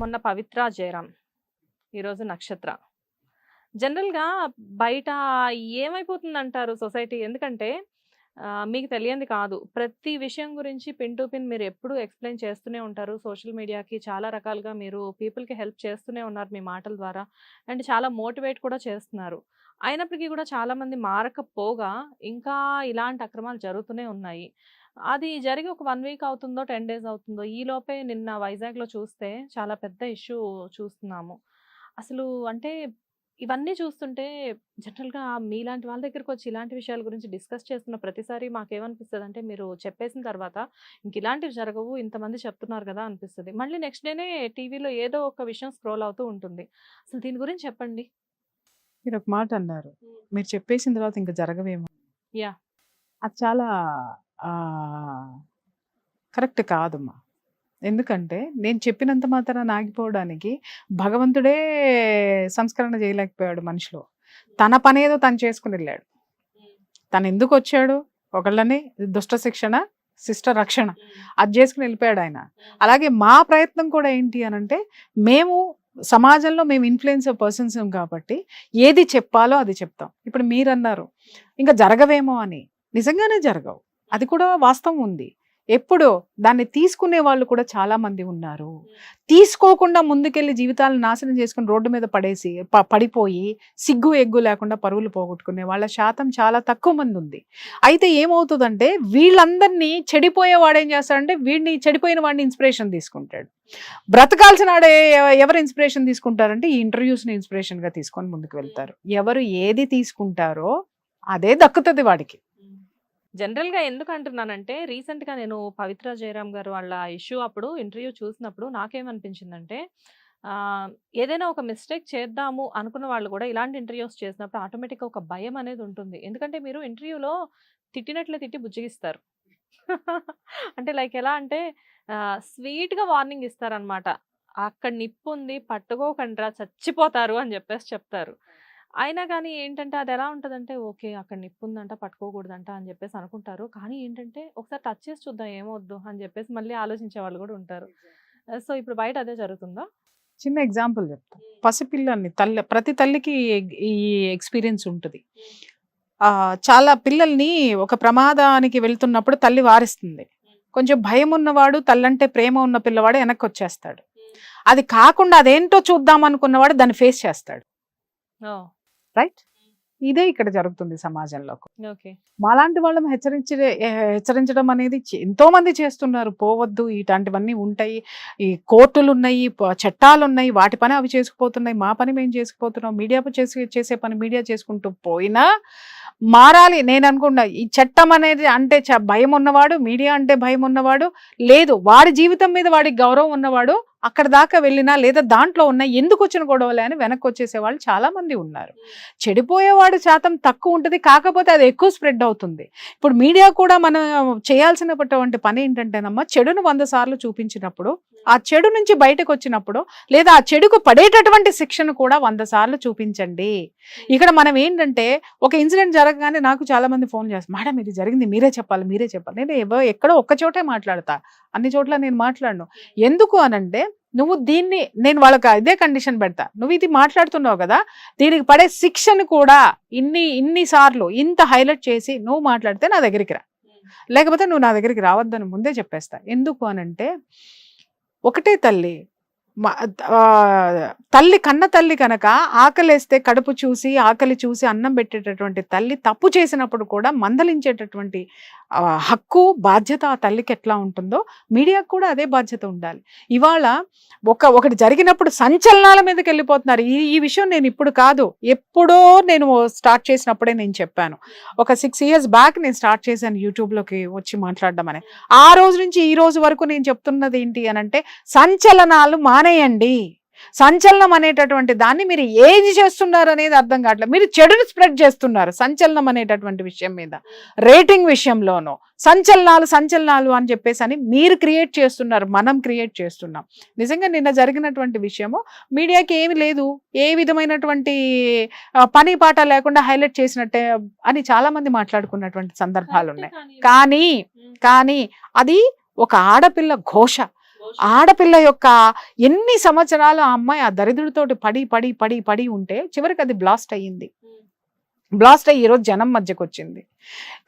మొన్న పవిత్ర జయరాం ఈరోజు నక్షత్ర. జనరల్గా బయట ఏమైపోతుందంటారు సొసైటీ? ఎందుకంటే మీకు తెలియంది కాదు. ప్రతి విషయం గురించి పిన్ టు పిన్ మీరు ఎప్పుడు ఎక్స్ప్లెయిన్ చేస్తూనే ఉంటారు. సోషల్ మీడియాకి చాలా రకాలుగా మీరు పీపుల్కి హెల్ప్ చేస్తూనే ఉన్నారు మీ మాటల ద్వారా. అండ్ చాలా మోటివేట్ కూడా చేస్తున్నారు. అయినప్పటికీ కూడా చాలామంది మారకపోగా ఇంకా ఇలాంటి అక్రమాలు జరుగుతూనే ఉన్నాయి. అది జరిగి ఒక వన్ వీక్ అవుతుందో టెన్ డేస్ అవుతుందో ఈ లోపే నిన్న వైజాగ్లో చూస్తే చాలా పెద్ద ఇష్యూ చూస్తున్నాము. అసలు అంటే ఇవన్నీ చూస్తుంటే జనరల్గా మీలాంటి వాళ్ళ దగ్గరికి వచ్చి ఇలాంటి విషయాల గురించి డిస్కస్ చేస్తున్న ప్రతిసారి మాకేమనిపిస్తుంది అంటే మీరు చెప్పేసిన తర్వాత ఇంక ఇలాంటివి జరగవు ఇంతమంది చెప్తున్నారు కదా అనిపిస్తుంది. మళ్ళీ నెక్స్ట్ డేనే టీవీలో ఏదో ఒక విషయం స్క్రోల్ అవుతూ ఉంటుంది. అసలు దీని గురించి చెప్పండి. మీరు ఒక మాట అన్నారు. మీరు చెప్పేసిన తర్వాత ఇంకా జరగవేమో. Yeah. అది చాలా కరెక్ట్ కాదమ్మా. ఎందుకంటే నేను చెప్పినంత మాత్రాన ఆగిపోవడానికి భగవంతుడే సంస్కరణ చేయలేకపోయాడు మనిషిలో. తన పని ఏదో తను చేసుకుని వెళ్ళాడు. తను ఎందుకు వచ్చాడు? ఒకళ్ళని దుష్ట శిక్షణ శిష్ట రక్షణ అది చేసుకుని వెళ్ళిపోయాడు ఆయన. అలాగే మా ప్రయత్నం కూడా ఏంటి అని అంటే మేము సమాజంలో మేము ఇన్ఫ్లుయెన్స్ పర్సన్స్ కాబట్టి ఏది చెప్పాలో అది చెప్తాం. ఇప్పుడు మీరు అన్నారు ఇంకా జరగవేమో అని. నిజంగానే జరగవు. అది కూడా వాస్తవం ఉంది. ఎప్పుడో దాన్ని తీసుకునే వాళ్ళు కూడా చాలా మంది ఉన్నారు. తీసుకోకుండా ముందుకెళ్ళి జీవితాలను నాశనం చేసుకుని రోడ్డు మీద పడేసి పడిపోయి సిగ్గు ఎగ్గు లేకుండా పరువులు పోగొట్టుకునే వాళ్ళ శాతం చాలా తక్కువ మంది ఉంది. అయితే ఏమవుతుందంటే వీళ్ళందరినీ చెడిపోయే వాడేం చేస్తాడంటే వీడిని చెడిపోయిన వాడిని ఇన్స్పిరేషన్ తీసుకుంటాడు. బ్రతకాల్సిన వాడే ఎవ- ఎవరు ఇన్స్పిరేషన్ తీసుకుంటారంటే ఈ ఇంటర్వ్యూస్ని ఇన్స్పిరేషన్గా తీసుకొని ముందుకు వెళ్తారు. ఎవరు ఏది తీసుకుంటారో అదే దక్కుతుంది వాడికి. జనరల్గా ఎందుకు అంటున్నానంటే రీసెంట్గా నేను పవిత్ర జయరామ్ గారు వాళ్ళ ఇష్యూ అప్పుడు ఇంటర్వ్యూ చూసినప్పుడు నాకేమనిపించిందంటే ఏదైనా ఒక మిస్టేక్ చేద్దాము అనుకున్న వాళ్ళు కూడా ఇలాంటి ఇంటర్వ్యూస్ చేసినప్పుడు ఆటోమేటిక్గా ఒక భయం అనేది ఉంటుంది. ఎందుకంటే మీరు ఇంటర్వ్యూలో తిట్టినట్లే తిట్టి బుజ్జగిస్తారు. అంటే లైక్ ఎలా అంటే స్వీట్గా వార్నింగ్ ఇస్తారనమాట అక్కడ నిప్పు ఉంది పట్టుకోకండ్రా చచ్చిపోతారు అని చెప్పేసి చెప్తారు. అయినా కానీ ఏంటంటే అది ఎలా ఉంటుందంటే ఓకే అక్కడ నిప్పు ఉందంట పట్టుకోకూడదంట అని చెప్పేసి అనుకుంటారు. కానీ ఏంటంటే ఒకసారి టచ్ చేసి చూద్దాం ఏమొద్దు అని చెప్పేసి మళ్ళీ ఆలోచించే వాళ్ళు కూడా ఉంటారు. సో ఇప్పుడు బయట అదే జరుగుతుందా? చిన్న ఎగ్జాంపుల్ చెప్తా. పసిపిల్లల్ని తల్లి ప్రతి తల్లికి ఈ ఎక్స్పీరియన్స్ ఉంటుంది. ఆ, చాలా పిల్లల్ని ఒక ప్రమాదానికి వెళ్తున్నప్పుడు తల్లి వారిస్తుంది. కొంచెం భయం ఉన్నవాడు తల్లంటే ప్రేమ ఉన్న పిల్లవాడు వెనక్కి వచ్చేస్తాడు అది కాకుండా అదేంటో చూద్దాం అనుకున్నవాడు దాన్ని ఫేస్ చేస్తాడు. రైట్? ఇదే ఇక్కడ జరుగుతుంది సమాజంలో ఓకే. మాలాంటి వాళ్ళం హెచ్చరించి హెచ్చరించడం అనేది ఎంతో మంది చేస్తున్నారు. పోవద్దు ఇట్లాంటివన్నీ ఉంటాయి. ఈ కోర్టులు ఉన్నాయి చట్టాలు ఉన్నాయి వాటి పని అవి చేసుకుపోతున్నాయి. మా పని మేము చేసుకుపోతున్నాం. మీడియా చేసి చేసే పని మీడియా చేసుకుంటూ పోయినా మారాలి. నేను అనుకున్నా ఈ చట్టం అనేది అంటే భయం ఉన్నవాడు మీడియా అంటే భయం ఉన్నవాడు లేదు. వాడి జీవితం మీద వాడికి గౌరవం ఉన్నవాడు అక్కడ దాకా వెళ్ళినా లేదా దాంట్లో ఉన్న ఎందుకు వచ్చిన గొడవలే అని వెనక్కి వచ్చేసే వాళ్ళు చాలా మంది ఉన్నారు చెడిపోయేవాడు శాతం తక్కువ ఉంటుంది కాకపోతే అది ఎక్కువ స్ప్రెడ్ అవుతుంది. ఇప్పుడు మీడియా కూడా మనం చేయాల్సినటువంటి పని ఏంటంటేనమ్మా చెడును వంద సార్లు చూపించినప్పుడు ఆ చెడు నుంచి బయటకు వచ్చినప్పుడు లేదా ఆ చెడుకు పడేటటువంటి శిక్షను కూడా వంద సార్లు చూపించండి. ఇక్కడ మనం ఏంటంటే ఒక ఇన్సిడెంట్ జరగగానే నాకు చాలా మంది ఫోన్ చేస్తారు మేడం ఇది జరిగింది మీరే చెప్పాలి మీరే చెప్పాలి. నేను ఎవ- ఎక్కడో ఒక్క చోటే మాట్లాడతా అన్ని చోట్ల నేను మాట్లాడను. ఎందుకు అనంటే నువ్వు దీన్ని నేను వాళ్ళకి ఇదే కండిషన్ పెడతా నువ్వు ఇది మాట్లాడుతున్నావు కదా దీనికి పడే శిక్షను కూడా ఇన్ని ఇన్ని సార్లు ఇంత హైలైట్ చేసి నువ్వు మాట్లాడితే నా దగ్గరికి రా. లేకపోతే నువ్వు నా దగ్గరికి రావద్దని ముందే చెప్పేస్తా. ఎందుకు అనంటే ఒకటే తల్లి. తల్లి కన్న తల్లి కనుక ఆకలేస్తే కడుపు చూసి ఆకలి చూసి అన్నం పెట్టేటటువంటి తల్లి తప్పు చేసినప్పుడు కూడా మందలించేటటువంటి హక్కు బాధ్యత ఆ తల్లికి ఎట్లా ఉంటుందో మీడియాకు కూడా అదే బాధ్యత ఉండాలి. ఇవాళ ఒక ఒకటి జరిగినప్పుడు సంచలనాల మీదకి వెళ్ళిపోతున్నారు. ఈ ఈ విషయం నేను ఇప్పుడు కాదు ఎప్పుడో నేను స్టార్ట్ చేసినప్పుడే నేను చెప్పాను. ఒక సిక్స్ ఇయర్స్ బ్యాక్ నేను స్టార్ట్ చేశాను యూట్యూబ్లోకి వచ్చి మాట్లాడడం అని. ఆ రోజు నుంచి ఈ రోజు వరకు నేను చెప్తున్నది ఏంటి అని అంటే సంచలనాలు మానేయండి. సంచలనం అనేటటువంటి దాన్ని మీరు ఏది చేస్తున్నారు అనేది అర్థం కావట్లేదు. మీరు చెడును స్ప్రెడ్ చేస్తున్నారు సంచలనం అనేటటువంటి విషయం మీద. రేటింగ్ విషయంలోనూ సంచలనాలు సంచలనాలు అని చెప్పేసి అని మీరు క్రియేట్ చేస్తున్నారు మనం క్రియేట్ చేస్తున్నాం. నిజంగా నిన్న జరిగినటువంటి విషయము మీడియాకి ఏమి లేదు. ఏ విధమైనటువంటి పని పాట లేకుండా హైలైట్ చేసినట్టే అని చాలా మంది మాట్లాడుకున్నటువంటి సందర్భాలు ఉన్నాయి. కానీ కానీ అది ఒక ఆడపిల్ల ఘోష. ఆడపిల్ల యొక్క ఎన్ని సంవత్సరాలు ఆ అమ్మాయి ఆ దరిద్రుడితోటి పడి పడి పడి పడి ఉంటే చివరికి అది బ్లాస్ట్ అయ్యింది. బ్లాస్ట్ అయ్యి ఈరోజు జనం మధ్యకు వచ్చింది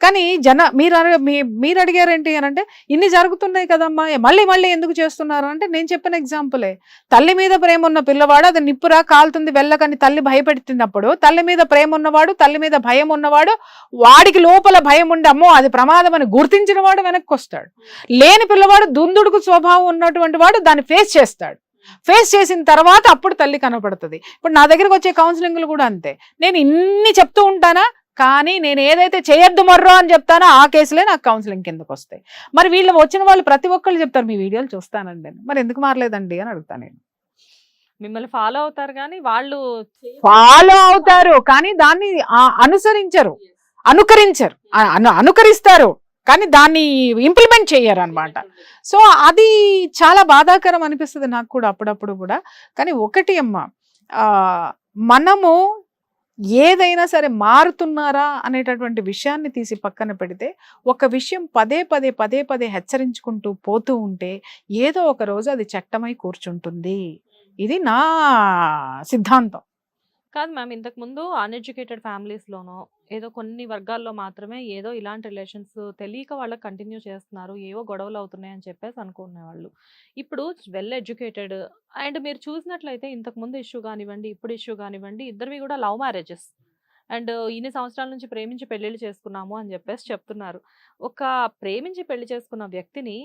కానీ జన మీరు అడగ మీ- మీరు అడిగారేంటి అని అంటే ఇన్ని జరుగుతున్నాయి కదమ్మా మళ్ళీ మళ్ళీ ఎందుకు చేస్తున్నారు అంటే నేను చెప్పిన ఎగ్జాంపులే తల్లి మీద ప్రేమ ఉన్న పిల్లవాడు అది నిప్పురా కాలుతుంది వెళ్ళకని తల్లి భయపెడుతున్నప్పుడు తల్లి మీద ప్రేమ ఉన్నవాడు తల్లి మీద భయం ఉన్నవాడు వాడికి లోపల భయం ఉండి అది ప్రమాదం అని గుర్తించిన వాడు వెనక్కి వస్తాడు లేని పిల్లవాడు దుందుడుకు స్వభావం ఉన్నటువంటి వాడు దాన్ని ఫేస్ చేస్తాడు. ఫేస్ చేసిన తర్వాత అప్పుడు తల్లి కనపడుతుంది. ఇప్పుడు నా దగ్గరకు వచ్చే కౌన్సిలింగ్లు కూడా అంతే. నేను ఇన్ని చెప్తూ ఉంటానా? కానీ నేను ఏదైతే చేయొద్దు మర్రో అని చెప్తానో ఆ కేసులే నాకు కౌన్సిలింగ్ కిందకు వస్తాయి. మరి వీళ్ళు వచ్చిన వాళ్ళు ప్రతి ఒక్కళ్ళు చెప్తారు మీ వీడియోలు చూస్తానండి అని. మరి ఎందుకు మారలేదండి అని అడుగుతాను నేను. మిమ్మల్ని ఫాలో అవుతారు కానీ వాళ్ళు ఫాలో అవుతారు కానీ దాన్ని అనుసరించరు. అనుకరించరు. అనుకరిస్తారు. కానీ దాన్ని ఇంప్లిమెంట్ చేయరు అనమాట సో అది చాలా బాధాకరం అనిపిస్తుంది నాకు కూడా అప్పుడప్పుడు కూడా. కానీ ఒకటి అమ్మ మనము ఏదైనా సరే మారుతున్నారా అనేటటువంటి విషయాన్ని తీసి పక్కన పెడితే ఒక విషయం పదే పదే పదే పదే హెచ్చరించుకుంటూ పోతూ ఉంటే ఏదో ఒక రోజు అది చట్టమై కూర్చుంటుంది. ఇది నా సిద్ధాంతం. కాదు మ్యామ్ ఇంతకు ముందు అన్ఎడ్యుకేటెడ్ ఫ్యామిలీస్లోనో ఏదో కొన్ని వర్గాల్లో మాత్రమే ఏదో ఇలాంటి రిలేషన్స్ తెలియక వాళ్ళకి కంటిన్యూ చేస్తున్నారు ఏవో గొడవలు అవుతున్నాయి అని చెప్పేసి అనుకునేవాళ్ళు. ఇప్పుడు వెల్ ఎడ్యుకేటెడ్ అండ్ మీరు చూసినట్లయితే ఇంతకు ముందు ఇష్యూ కానివ్వండి ఇప్పుడు ఇష్యూ కానివ్వండి ఇద్దరివి కూడా లవ్ మ్యారేజెస్. అండ్ ఇన్ని సంవత్సరాల నుంచి ప్రేమించి పెళ్ళిళ్ళు చేసుకున్నాము అని చెప్పేసి చెప్తున్నారు. ఒక ప్రేమించి పెళ్ళి చేసుకున్న వ్యక్తిని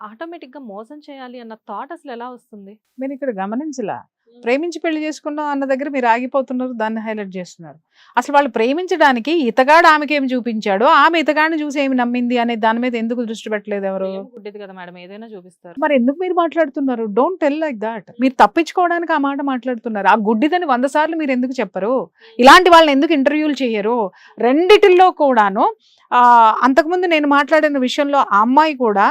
ఆటోమేటిక్గా మోసం చేయాలి అన్న థాట్ అసలు ఎలా వస్తుంది? మీరు ఇక్కడ గమనించలా? ప్రేమించి పెళ్ళి చేసుకున్నాం అన్న దగ్గర మీరు ఆగిపోతున్నారు దాన్ని హైలైట్ చేస్తున్నారు. అసలు వాళ్ళు ప్రేమించడానికి ఇతగాడు ఆమెకి ఏమి చూపించాడు ఆమె ఇతగాడిని చూసి ఏమి నమ్మింది అనే దాని మీద ఎందుకు దృష్టి పెట్టలేదు ఎవరు? కదా మేడం ఏదైనా చూపిస్తారు. మరి ఎందుకు మీరు మాట్లాడుతున్నారు? డోంట్ టెల్ లైక్ దాట్ మీరు తప్పించుకోవడానికి ఆ మాట మాట్లాడుతున్నారు. ఆ గుడ్డిదని వంద సార్లు మీరు ఎందుకు చెప్పరు? ఇలాంటి వాళ్ళని ఎందుకు ఇంటర్వ్యూలు చేయరు? రెండిటిల్లో కూడాను ఆ, అంతకుముందు నేను మాట్లాడిన విషయంలో ఆ అమ్మాయి కూడా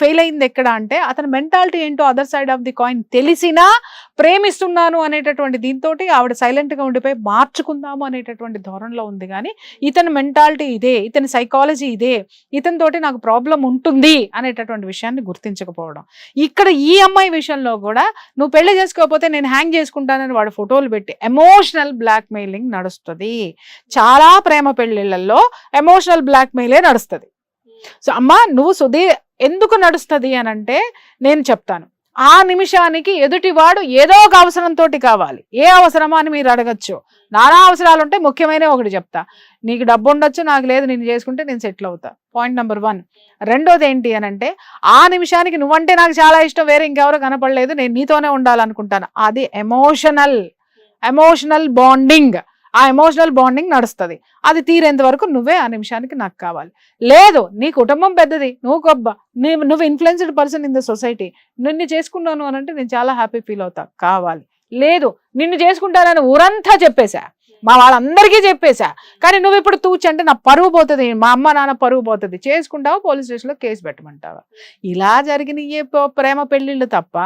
ఫెయిల్ అయింది ఎక్కడ అంటే అతని మెంటాలిటీ ఏంటో other side of the coin తెలిసినా ప్రేమిస్తున్నాను అనేటటువంటి దీంతో ఆవిడ సైలెంట్గా గా ఉండిపోయి మార్చుకుందాము అనేటటువంటి ధోరణిలో ఉంది. కానీ ఇతని మెంటాలిటీ ఇదే ఇతని సైకాలజీ ఇదే ఇతనితోటి నాకు ప్రాబ్లం ఉంటుంది అనేటటువంటి విషయాన్ని గుర్తించకపోవడం. ఇక్కడ ఈ అమ్మాయి విషయంలో కూడా నువ్వు పెళ్ళి చేసుకోకపోతే నేను హ్యాంగ్ చేసుకుంటానని వాడు ఫోటోలు పెట్టి ఎమోషనల్ బ్లాక్మెయిలింగ్ నడుస్తుంది. చాలా ప్రేమ పెళ్ళిళ్ళలో ఎమోషనల్ బ్లాక్మెయిలే నడుస్తుంది. సో అమ్మా నువ్వు సుధీ ఎందుకు నడుస్తుంది అని అంటే నేను చెప్తాను. ఆ నిమిషానికి ఎదుటివాడు ఏదో ఒక అవసరంతో కావాలి. ఏ అవసరమా అని మీరు అడగచ్చు. నానా అవసరాలు ఉంటే ముఖ్యమైన ఒకటి చెప్తా. నీకు డబ్బు ఉండొచ్చు నాకు లేదు నేను చేసుకుంటే నేను సెటిల్ అవుతా. Point number one. రెండోది ఏంటి అని అంటే ఆ నిమిషానికి నువ్వంటే నాకు చాలా ఇష్టం వేరే ఇంకెవరు కనపడలేదు నేను నీతోనే ఉండాలనుకుంటాను. అది ఎమోషనల్ ఎమోషనల్ బాండింగ్ ఆ ఎమోషనల్ బాండింగ్ నడుస్తుంది. అది తీరేంత వరకు నువ్వే ఆ నిమిషానికి నాకు కావాలి. లేదు నీ కుటుంబం పెద్దది. నువ్వు గొప్ప నీ నువ్వు influenced person in the society నిన్ను చేసుకున్నాను అని అంటే నేను చాలా హ్యాపీ ఫీల్ అవుతా. కావాలి. లేదు నిన్ను చేసుకుంటానని ఊరంతా చెప్పేశా. మా వాళ్ళందరికీ చెప్పేశా. కానీ నువ్వు ఇప్పుడు తూచంటే నా పరువు పోతుంది మా అమ్మ నాన్న పరువు పోతుంది. చేసుకుంటావా? పోలీస్ స్టేషన్లో కేసు పెట్టమంటావా? ఇలా జరిగిన ఏ ప్రేమ పెళ్ళిళ్ళు తప్ప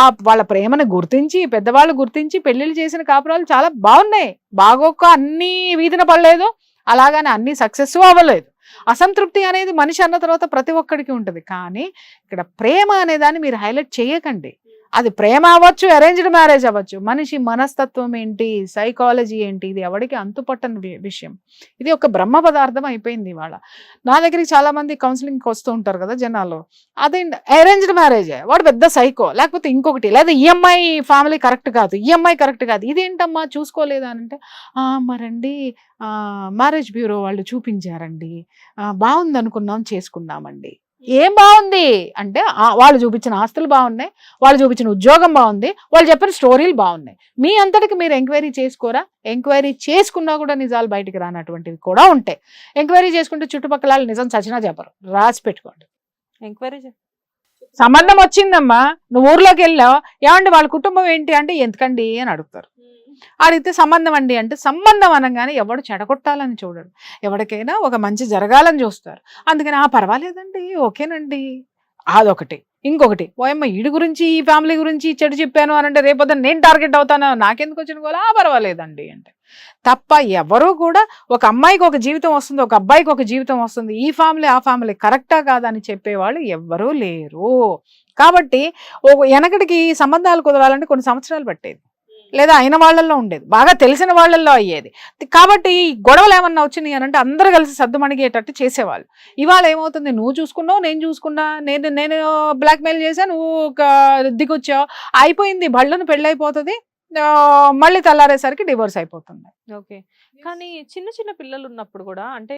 ఆ వాళ్ళ ప్రేమను గుర్తించి పెద్దవాళ్ళు గుర్తించి పెళ్ళిళ్ళు చేసిన కాపురాలు చాలా బాగున్నాయి. బాగోక అన్ని వీధిన పడలేదు అలాగని అన్ని సక్సెస్ అవ్వలేదు. అసంతృప్తి అనేది మనిషి అన్న తర్వాత ప్రతి ఒక్కడికి ఉంటుంది. కానీ ఇక్కడ ప్రేమ అనేదాన్ని మీరు హైలైట్ చేయకండి. అది ప్రేమ అవ్వచ్చు అరేంజ్డ్ మ్యారేజ్ అవ్వచ్చు. మనిషి మనస్తత్వం ఏంటి సైకాలజీ ఏంటి ఇది ఎవరికి అంతుపట్టని విషయం. ఇది ఒక బ్రహ్మ పదార్థం అయిపోయింది ఇవాళ. నా దగ్గరికి చాలా మంది కౌన్సిలింగ్కి వస్తూ ఉంటారు కదా జనాలు. అదేంటి అరేంజ్డ్ మ్యారేజే వాడు పెద్ద సైకో లేకపోతే ఇంకొకటి లేదా ఈఎంఐ ఫ్యామిలీ కరెక్ట్ కాదు. ఈఎంఐ కరెక్ట్ కాదు. ఇదేంటమ్మా చూసుకోలేదా అని అంటే మరండి మ్యారేజ్ బ్యూరో వాళ్ళు చూపించారండి. బాగుందనుకున్నాం బాగుంది అనుకున్నాం చేసుకున్నామండి ఏం బాగుంది? అంటే వాళ్ళు చూపించిన ఆస్తులు బాగున్నాయి వాళ్ళు చూపించిన ఉద్యోగం బాగుంది వాళ్ళు చెప్పిన స్టోరీలు బాగున్నాయి. మీ అంతటికి మీరు ఎంక్వైరీ చేసుకోరా? ఎంక్వైరీ చేసుకున్నా కూడా నిజాలు బయటికి రానటువంటివి కూడా ఉంటాయి. ఎంక్వైరీ చేసుకుంటే చుట్టుపక్కల వాళ్ళు నిజం చచ్చినా చెప్పరు. రాసి పెట్టుకోండి. ఎంక్వైరీ సంబంధం వచ్చిందమ్మా. నువ్వు ఊర్లోకి వెళ్ళావు. ఏమండి వాళ్ళ కుటుంబం ఏంటి అంటే ఎందుకండి? అని అడుగుతారు. అడిగితే సంబంధం అండి అంటే సంబంధం అనగానే ఎవడు చెడగొట్టాలని చూడడు. ఎవరికైనా ఒక మంచి జరగాలని చూస్తారు. అందుకని ఆ పర్వాలేదండి ఓకేనండి. అదొకటి. ఇంకొకటి ఓయమ్మ ఈడి గురించి ఈ ఫ్యామిలీ గురించి చెడు చెప్పాను అని అంటే రేపొద్దున నేను టార్గెట్ అవుతాను? నాకెందుకు వచ్చిన గోలా? "ఆ, పర్వాలేదండి అంటే. తప్ప ఎవరు కూడా ఒక అమ్మాయికి ఒక జీవితం వస్తుంది ఒక అబ్బాయికి ఒక జీవితం వస్తుంది ఈ ఫ్యామిలీ ఆ ఫ్యామిలీ కరెక్టా కాదని చెప్పేవాళ్ళు ఎవ్వరూ లేరు. కాబట్టి ఓ వెనకటికి సంబంధాలు కుదరాలంటే కొన్ని సంవత్సరాలు పట్టేది. లేదా అయిన వాళ్ళల్లో ఉండేది. బాగా తెలిసిన వాళ్ళల్లో అయ్యేది. కాబట్టి గొడవలు ఏమన్నా వచ్చినాయి అని అంటే అందరూ కలిసి సర్దుమణిగేటట్టు చేసేవాళ్ళు. ఇవాళ ఏమవుతుంది? నువ్వు చూసుకున్నావు నేను చూసుకున్నా నేను నేను బ్లాక్మెయిల్ చేశా నువ్వు ఒక దిగొచ్చావు. అయిపోయింది బళ్ళను పెళ్ళైపోతుంది. మళ్ళీ తెల్లారేసరికి డివోర్స్ అయిపోతుంది. ఓకే. కానీ చిన్న చిన్న పిల్లలు ఉన్నప్పుడు కూడా అంటే